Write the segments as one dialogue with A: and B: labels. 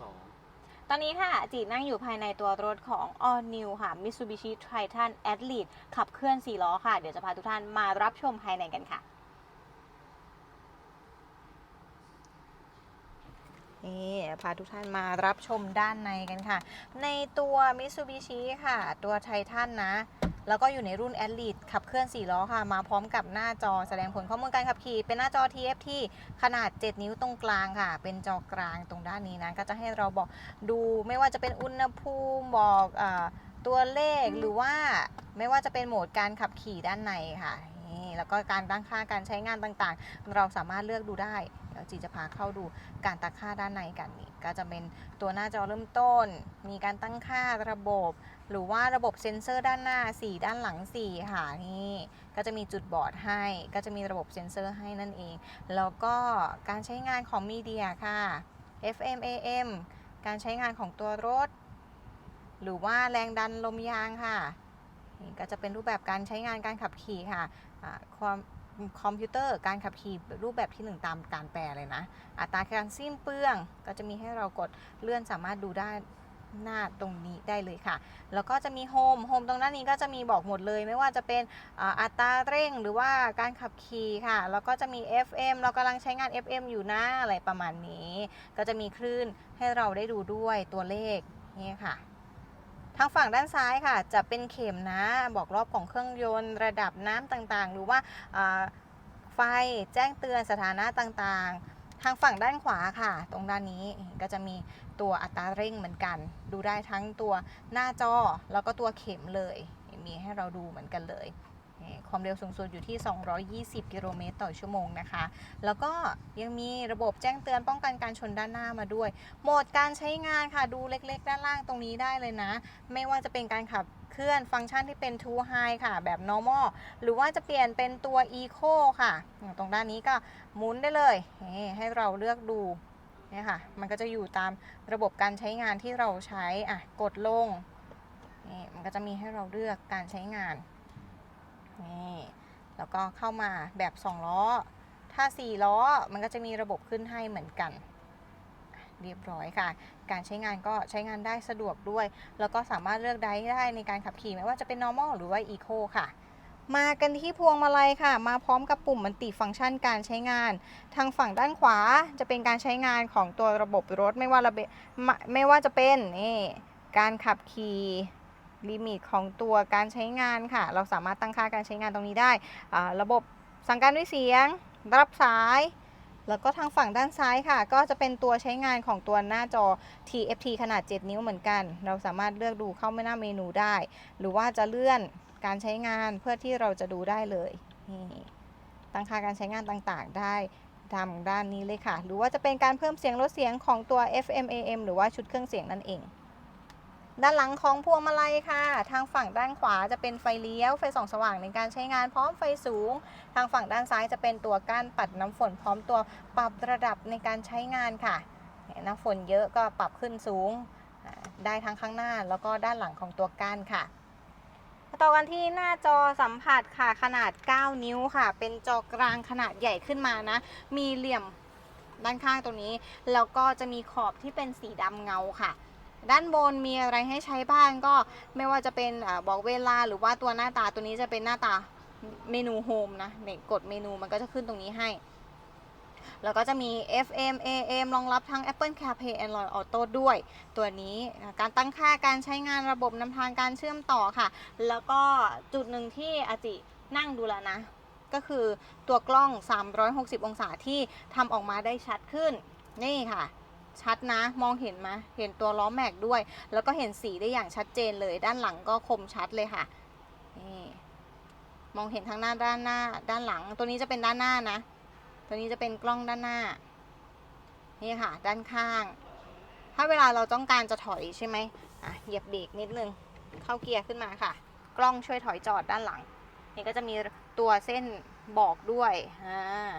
A: สอง
B: ตอนนี้ค่ะจีนั่งอยู่ภายในตัวรถของ All New ค่ะ Mitsubishi Triton Athlete ขับเคลื่อน 4 ล้อค่ะ เดี๋ยวจะพาทุกท่านมารับชมภายในกันค่ะ นี่พาทุกท่านมารับชมด้านในกันค่ะ ในตัว Mitsubishi ค่ะ ตัวไททันนะ แล้วก็อยู่ในรุ่น Athlete ขับเคลื่อน 4 ล้อค่ะ มาพร้อมกับหน้าจอแสดงผลข้อมูลการขับขี่ เป็นหน้าจอ TFT ขนาด 7 นิ้วตรงกลางค่ะ เป็นจอกลางตรงด้านนี้นะ ก็จะให้เราบอกดูไม่ว่าจะเป็นอุณหภูมิบอกอาตัวเลขหรือว่าไม่ว่าจะเป็นโหมดการขับขี่ด้านในค่ะนี่แล้วก็การตั้งค่าการใช้งานต่างๆ เราสามารถเลือกดูได้ เดี๋ยวจีจะพาเข้าดูการตั้งค่าด้านในกันนี่ก็จะเป็นตัวหน้าจอเริ่มต้น มีการตั้งค่าระบบ หรือว่าระบบเซ็นเซอร์ด้านหน้า 4 ด้านหลัง 4 ค่ะนี่ก็จะมีจุดบอร์ดให้ ก็จะมีระบบเซ็นเซอร์ให้นั่นเอง แล้วก็การใช้งานของมีเดียค่ะ FM AM การใช้งานของตัวรถ หรือว่าแรงดันลมยางค่ะก็จะเป็นรูปแบบการใช้งานการขับขี่ค่ะความ คอมพิวเตอร์การขับขี่รูปแบบที่หนึ่งตามการแปลเลยนะ อัตราการสิ้นเปลืองก็จะมีให้เรากดเลื่อนสามารถดูได้หน้าตรงนี้ได้เลยค่ะ แล้วก็จะมีโฮมโฮมตรงด้านนี้ก็จะมีบอกหมดเลย ไม่ว่าจะเป็นอัตราเร่งหรือว่าการขับขี่ค่ะ แล้วก็จะมี FM เรากำลังใช้งาน FM อยู่นะอะไรประมาณนี้ ก็จะมีคลื่นให้เราได้ดูด้วยตัวเลขนี่ค่ะ ทางฝั่งด้านซ้ายค่ะ จะเป็นเข็มนะ บอกรอบของเครื่องยนต์ ระดับน้ำต่างๆ หรือว่าไฟแจ้งเตือนสถานะต่างๆ ทางฝั่งด้านขวาค่ะ ตรงด้านนี้ก็จะมีตัวอัตราเร่งเหมือนกัน ดูได้ทั้งตัวหน้าจอแล้วก็ตัวเข็มเลย มีให้เราดูเหมือนกันเลย ความเร็วสูงสุดอยู่ที่ 220 กิโลเมตรต่อชั่วโมงนะคะ แล้วก็ยังมีระบบแจ้งเตือนป้องกันการชนด้านหน้ามาด้วย โหมดการใช้งานค่ะดูเล็กๆ ด้านล่างตรงนี้ได้เลยนะ ไม่ว่าจะเป็นการขับเคลื่อนฟังก์ชันที่เป็น Two High ค่ะ แบบ normal หรือว่าจะเปลี่ยนเป็นตัว Eco ค่ะ ตรงด้านนี้ก็หมุนได้เลยให้เราเลือกดูนี่ค่ะ มันก็จะอยู่ตามระบบการใช้งานที่เราใช้อะกดลงนี่มันก็จะมีให้เราเลือกการใช้งาน นี่แล้วก็เข้ามาแบบ2ล้อ ถ้า 4 ล้อมันก็จะมีระบบขึ้นให้เหมือนกัน เรียบร้อยค่ะ การใช้งานก็ใช้งานได้สะดวกด้วย แล้วก็สามารถเลือกได้ได้ในการขับขี่ไม่ว่าจะเป็น normal หรือว่า eco ค่ะมากันที่พวงมาลัยค่ะ มาพร้อมกับปุ่มมันติฟังก์ชันการใช้งาน ทางฝั่งด้านขวาจะเป็นการใช้งานของตัวระบบรถไม่ว่าระเบไม่ไม่ว่าจะเป็นนี่การขับขี่ ลิมิตของตัวการใช้งานค่ะ เราสามารถตั้งค่าการใช้งานตรงนี้ได้ ระบบสั่งการด้วยเสียง รับสาย แล้วก็ทางฝั่งด้านซ้ายค่ะ ก็จะเป็นตัวใช้งานของตัวหน้าจอ TFT ขนาด 7 นิ้วเหมือนกัน เราสามารถเลือกดูเข้าไม่หน้าเมนูได้ หรือว่าจะเลื่อนการใช้งานเพื่อที่เราจะดูได้เลยตั้งค่าการใช้งานต่างๆ ได้ทางด้านนี้เลยค่ะ หรือว่าจะเป็นการเพิ่มเสียงลดเสียงของตัว FM AM หรือว่าชุดเครื่องเสียงนั่นเอง ด้านหลังของพวงมาลัยค่ะ ทางฝั่งด้านขวาจะเป็นไฟเลี้ยว ไฟส่องสว่างในการใช้งานพร้อมไฟสูง ทางฝั่งด้านซ้ายจะเป็นตัวก้านปัดน้ำฝนพร้อมตัวปรับระดับในการใช้งานค่ะ น้ำฝนเยอะก็ปรับขึ้นสูง ได้ทั้งข้างหน้าแล้วก็ด้านหลังของตัวก้านค่ะ ต่อกันที่หน้าจอสัมผัสค่ะขนาด 9 นิ้วค่ะ เป็นจอกลางขนาดใหญ่ขึ้นมานะ มีเหลี่ยมด้านข้างตรงนี้ แล้วก็จะมีขอบที่เป็นสีดำเงาค่ะ ด้านบนมีอะไรให้ใช้บ้างก็ไม่ว่าจะเป็นบอกเวลาหรือว่าตัวหน้าตาตัวนี้จะเป็นหน้าตาเมนูโฮมนะเนี่ยกดเมนูมันก็จะขึ้นตรงนี้ให้ แล้วก็จะมี FM AM รองรับทั้ง Apple CarPlay Android Auto ด้วย ตัวนี้การตั้งค่าการใช้งานระบบนำทางการเชื่อมต่อค่ะ แล้วก็จุดหนึ่งที่อาจินั่งดูแล้วนะ ก็คือตัวกล้อง 360 องศาที่ทำออกมาได้ชัดขึ้น นี่ค่ะ ชัดนะ มองเห็นไหมเห็นตัวล้อแม็กด้วย แล้วก็เห็นสีได้อย่างชัดเจนเลย ด้านหลังก็คมชัดเลยค่ะนี่มองเห็นทั้งหน้าด้านหน้า ด้านหลัง ตัวนี้จะเป็นด้านหน้านะ ตัวนี้จะเป็นกล้องด้านหน้า นี่ค่ะ ด้านข้าง ถ้าเวลาเราต้องการจะถอยใช่ไหมอะเหยียบเบรกนิดนึง เข้าเกียร์ขึ้นมาค่ะ กล้องช่วยถอยจอดด้านหลัง นี่ก็จะมีตัวเส้นบอกด้วยอ่า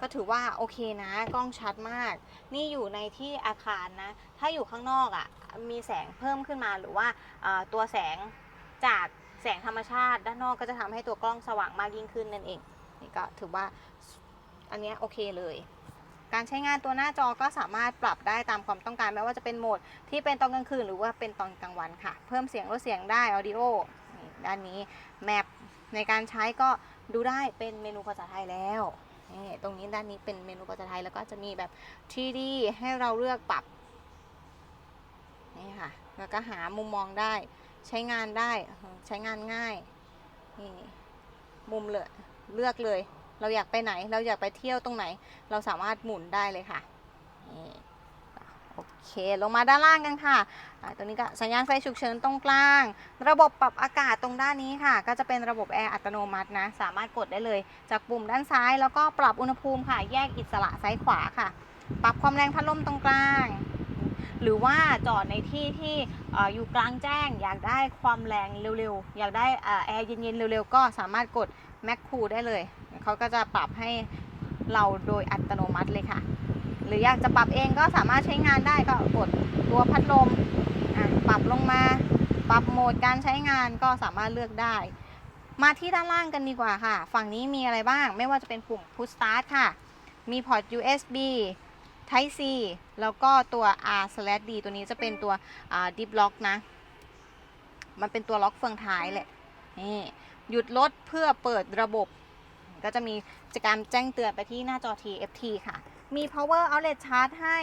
B: ก็ถือว่าโอเคนะ กล้องชัดมาก นี่อยู่ในที่อาคารนะ ถ้าอยู่ข้างนอกอะ่ะมีแสงเพิ่มขึ้นมาหรือว่าตัวแสงจากแสงธรรมชาติ ด้านนอกก็จะทำให้ตัวกล้องสว่างมากยิ่งขึ้นนั่นเองนี่ก็ถือว่าอันนี้โอเคเลย การใช้งานตัวหน้าจอก็สามารถปรับได้ตามความต้องการไม่ว่าจะเป็นโหมดที่เป็นตอนกลางคืนหรือว่าเป็นตอนกลางวันค่ะ เพิ่มเสียงลดเสียงได้ Audio นี่ด้านนี้แมปในการใช้ก็ดูได้เป็นเมนูภาษาไทยแล้ว ตรงนี้ด้านนี้เป็นเมนูภาษาไทยแล้วก็จะมีแบบ 3D ให้เราเลือกปรับนี่ค่ะ แล้วก็หามุมมองได้ ใช้งานได้ ใช้งานง่าย นี่มุมเลยเลือกเลย เราอยากไปไหน เราอยากไปเที่ยวตรงไหน เราสามารถหมุนได้เลยค่ะนี่ เค ลงมาด้านล่างกันค่ะตรงนี้ก็สัญญาณไฟฉุกเฉินตรงกลาง ระบบปรับอากาศตรงด้านนี้ค่ะ ก็จะเป็นระบบแอร์อัตโนมัตินะ สามารถกดได้เลย จากปุ่มด้านซ้ายแล้วก็ปรับอุณหภูมิค่ะ แยกอิสระซ้ายขวาค่ะ ปรับความแรงพัดลมตรงกลาง หรือว่าจอดในที่ที่ออยู่กลางแจ้ง อยากได้ความแรงเร็วๆ อยากได้แอร์เย็นๆ เร็วๆ ก็สามารถกดแม็กคูได้เลย เขาก็จะปรับให้เราโดยอัตโนมัติเลยค่ะ หรืออยากจะปรับเองก็สามารถใช้งานได้ก็กดตัวพัดลมปรับลงมา ปรับโหมดการใช้งานก็สามารถเลือกได้ มาที่ด้านล่างกันดีกว่าค่ะ ฝั่งนี้มีอะไรบ้าง ไม่ว่าจะเป็นปุ่ม Push Start ค่ะ มีพอร์ต USB Type C แล้วก็ตัว R/D ตัวนี้จะเป็นตัว Deep Lock นะ มันเป็นตัวล็อกเฟืองท้ายแหละ นี่ หยุดรถเพื่อเปิดระบบ ก็จะมีกิจกรรมแจ้งเตือนไปที่หน้าจอ TFT ค่ะ มี power outlet charge ให้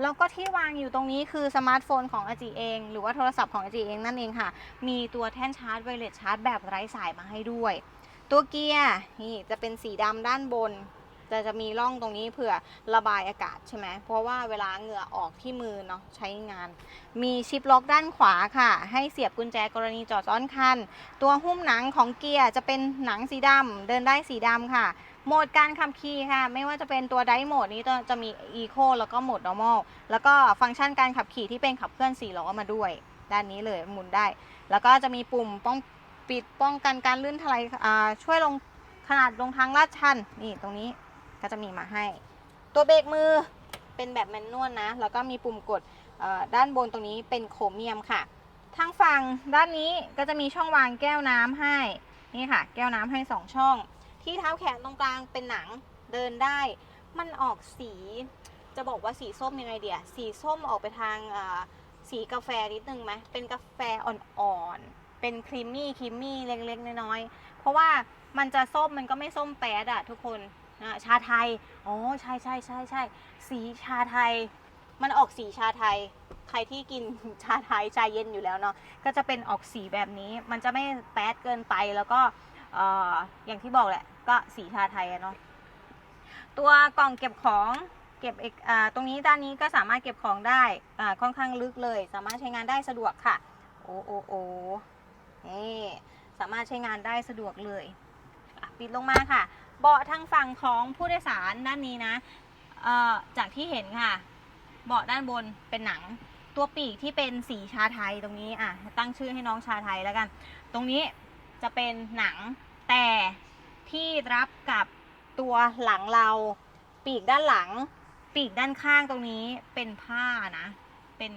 B: แล้วก็ที่วางอยู่ตรงนี้คือสมาร์ทโฟนของ LG เอง หรือว่าโทรศัพท์ของ LG เองนั่นเองค่ะ มีตัวแท่นชาร์จไวเลสชาร์จแบบไร้สายมาให้ด้วย ตัวเกียร์นี่จะเป็นสีดำด้านบนจะจะมีร่องตรงนี้เผื่อระบายอากาศใช่ไหม เพราะว่าเวลาเหงื่อออกที่มือเนาะใช้งาน มีชิปล็อกด้านขวาค่ะ ให้เสียบกุญแจกรณีจอดซ้อนคัน ตัวหุ้มหนังของเกียร์จะเป็นหนังสีดำเดินได้สีดำค่ะ โหมดการขับขี่ค่ะ ไม่ว่าจะเป็นตัวไดโหมดนี้จะมี Eco แล้วก็โหมด normal แล้วก็ฟังก์ชันการขับขี่ที่เป็นขับเคลื่อน4ล้อมาด้วย ด้านนี้เลยหมุนได้ แล้วก็จะมีปุ่มป้องปิดป้องกันการลื่นถลายช่วยลงขนาดลงทางลาดชันนี่ตรงนี้ก็จะมีมาให้ ตัวเบรกมือเป็นแบบแมนนวลนะ แล้วก็มีปุ่มกดด้านบนตรงนี้เป็นโครเมียมค่ะ ทางฝั่งด้านนี้ก็จะมีช่องวางแก้วน้ำให้ นี่ค่ะ แก้วน้ำให้ 2 ช่อง ที่เท้าแขนตรงกลางเป็นหนังเดินได้ มันออกสีจะบอกว่าสีส้มยังไงเดียสีส้มออกไปทางสีกาแฟนิดนึงไหมเป็นกาแฟอ่อนๆ เป็นครีมมี่ครีมมี่เล็กๆ น้อยๆ เพราะว่ามันจะส้มมันก็ไม่ส้มแป๊ดอะทุกคนอะชาไทย อ๋อ ใช่ใช่ใช่ใช่สีชาไทย มันออกสีชาไทย ใครที่กินชาไทยชาเย็นอยู่แล้วเนาะ ก็จะเป็นออกสีแบบนี้ มันจะไม่แป๊ดเกินไปแล้วก็ เอ่ออย่างที่บอกแหละก็สีชาไทยอะเนาะตัวกล่องเก็บของเก็บเอกตรงนี้ด้านนี้ก็สามารถเก็บของได้ค่อนข้างลึกเลย สามารถใช้งานได้สะดวกค่ะ โอ้โอ้โอ้นี่สามารถใช้งานได้สะดวกเลยปิดลงมาค่ะ เบาะทางฝั่งของผู้โดยสารด้านนี้นะจากที่เห็นค่ะ เบาะด้านบนเป็นหนัง ตัวปีกที่เป็นสีชาไทยตรงนี้อะตั้งชื่อให้น้องชาไทยแล้วกัน ตรงนี้ จะเป็นหนังแต่ที่รับกับตัวหลังเรา ปีกด้านหลัง ปีกด้านข้างตรงนี้เป็นผ้านะ เป็น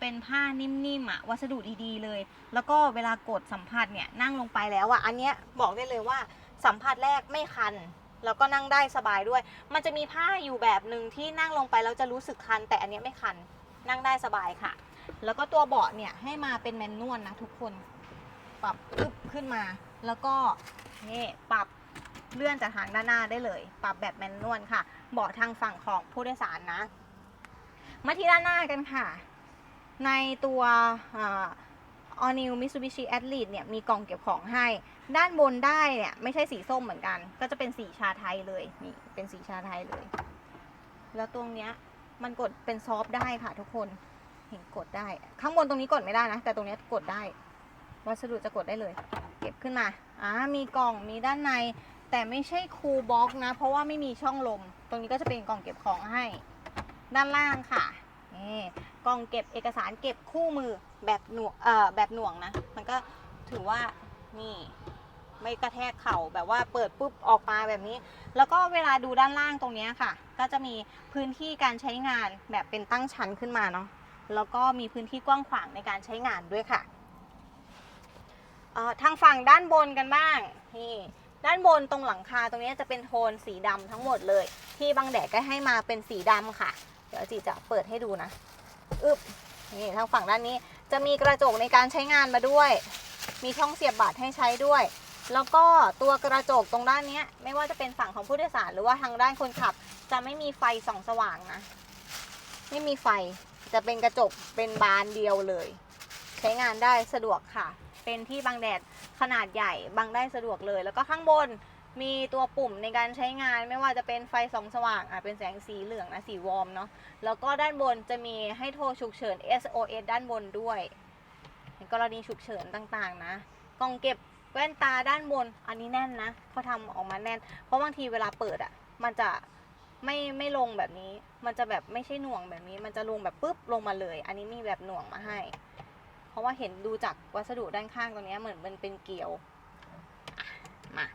B: เป็นผ้านิ่มๆอะวัสดุดีๆเลย แล้วก็เวลากดสัมผัสเนี่ยนั่งลงไปแล้วอะอันเนี้ยบอกได้เลยว่าสัมผัสแรกไม่คันแล้วก็นั่งได้สบายด้วย มันจะมีผ้าอยู่แบบหนึ่งที่นั่งลงไปแล้วจะรู้สึกคัน แต่อันเนี้ยไม่คัน นั่งได้สบายค่ะ แล้วก็ตัวเบาะเนี่ยให้มาเป็นแมนนวลนะทุกคน ปรับปึ๊บขึ้นมา แล้วก็นี่ปรับเลื่อนจากทางด้านหน้าได้เลย ปรับแบบแมนนวลค่ะ เบาะทางฝั่งของผู้โดยสารนะ มาที่ด้านหน้ากันค่ะ ในตัวอ่า All New Mitsubishi Athlete เนี่ยมีกล่องเก็บของให้ ด้านบนได้เนี่ยไม่ใช่สีส้มเหมือนกัน ก็จะเป็นสีชาไทยเลยนี่เป็นสีชาไทยเลย แล้วตรงเนี้ยมันกดเป็นซอฟได้ค่ะทุกคนเห็นกดได้ ข้างบนตรงนี้กดไม่ได้นะ แต่ตรงเนี้ยกดได้ วัสดุจะกดได้เลย เก็บขึ้นมาอ่ามีกล่องมีด้านใน แต่ไม่ใช่คูลบ็อกนะ เพราะว่าไม่มีช่องลม ตรงนี้ก็จะเป็นกล่องเก็บของให้ ด้านล่างค่ะนี่กล่องเก็บเอกสารเก็บคู่มือแบบหน่วงเอ่อแบบหน่วงนะ มันก็ถือว่านี่ไม่กระแทกเข่าแบบว่าเปิดปุ๊บออกมาแบบนี้ แล้วก็เวลาดูด้านล่างตรงนี้ค่ะ ก็จะมีพื้นที่การใช้งานแบบเป็นตั้งชั้นขึ้นมาเนาะแล้วก็มีพื้นที่กว้างขวางในการใช้งานด้วยค่ะ เอ่อทางฝั่งด้านบนกันบ้างนี่ด้านบนตรงหลังคาตรงนี้จะเป็นโทนสีดำทั้งหมดเลย ที่บางแดดก็ให้มาเป็นสีดำค่ะ เดี๋ยวจีจะเปิดให้ดูนะอึบนี่ทางฝั่งด้านนี้จะมีกระจกในการใช้งานมาด้วย มีช่องเสียบบัตรให้ใช้ด้วย แล้วก็ตัวกระจกตรงด้านนี้ไม่ว่าจะเป็นฝั่งของผู้โดยสารหรือว่าทางด้านคนขับ จะไม่มีไฟส่องสว่างนะไม่มีไฟจะเป็นกระจกเป็นบานเดียวเลย ใช้งานได้สะดวกค่ะ เป็นที่บังแดดขนาดใหญ่บังได้สะดวกเลย แล้วก็ข้างบนมีตัวปุ่มในการใช้งานไม่ว่าจะเป็นไฟส่องสว่างอะเป็นแสงสีเหลืองนะสีวอร์มเนาะแล้วก็ด้านบนจะมีให้โทรฉุกเฉิน SOS ด้านบนด้วยกรณีฉุกเฉินต่างๆ นะกล่องเก็บแว่นตาด้านบนอันนี้แน่นนะเขาทำออกมาแน่น เพราะบางทีเวลาเปิดอะ มันจะไม่ไม่ลงแบบนี้ มันจะแบบไม่ใช่หน่วงแบบนี้ มันจะลงแบบปุ๊บลงมาเลย อันนี้มีแบบหน่วงมาให้ ราะว่าเห็นดูจากวัสดุด้านข้างตรงเนี้ยเหมือนมันเป็นเกลียวอะมา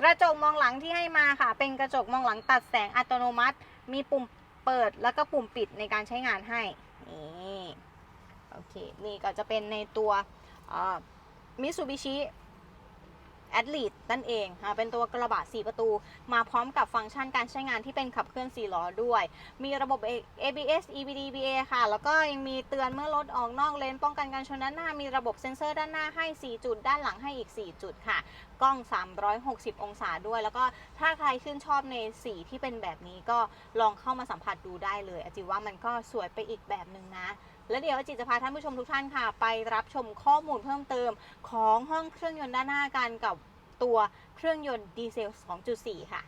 B: กระจกมองหลังที่ให้มาค่ะ เป็นกระจกมองหลังตัดแสงอัตโนมัติ มีปุ่มเปิดแล้วก็ปุ่มปิดในการใช้งานให้นี่โอเคนี่ก็จะเป็นในตัวมิซูบิชิ แอดลีดนั่นเองค่ะเป็นตัวกระบะ 4 ประตู มาพร้อมกับฟังก์ชันการใช้งานที่เป็นขับเคลื่อน 4 ล้อด้วย มีระบบ ABS EBD BA ค่ะ แล้วก็ยังมีเตือนเมื่อรถออกนอกเลน ป้องกันการชนด้านหน้า มีระบบเซ็นเซอร์ด้านหน้าให้ 4 จุด ด้านหลังให้อีก 4 จุดค่ะ กล้อง 360 องศาด้วย แล้วก็ถ้าใครชื่นชอบในสีที่เป็นแบบนี้ก็ลองเข้ามาสัมผัสดูได้เลยอาจิว่ามันก็สวยไปอีกแบบหนึ่งนะ และเดี๋ยวจิจะพาท่านผู้ชมทุกท่านค่ะ ไปรับชมข้อมูลเพิ่มเติมของห้องเครื่องยนต์ด้านหน้ากันกับตัวเครื่องยนต์ดีเซล 2.4 ค่ะ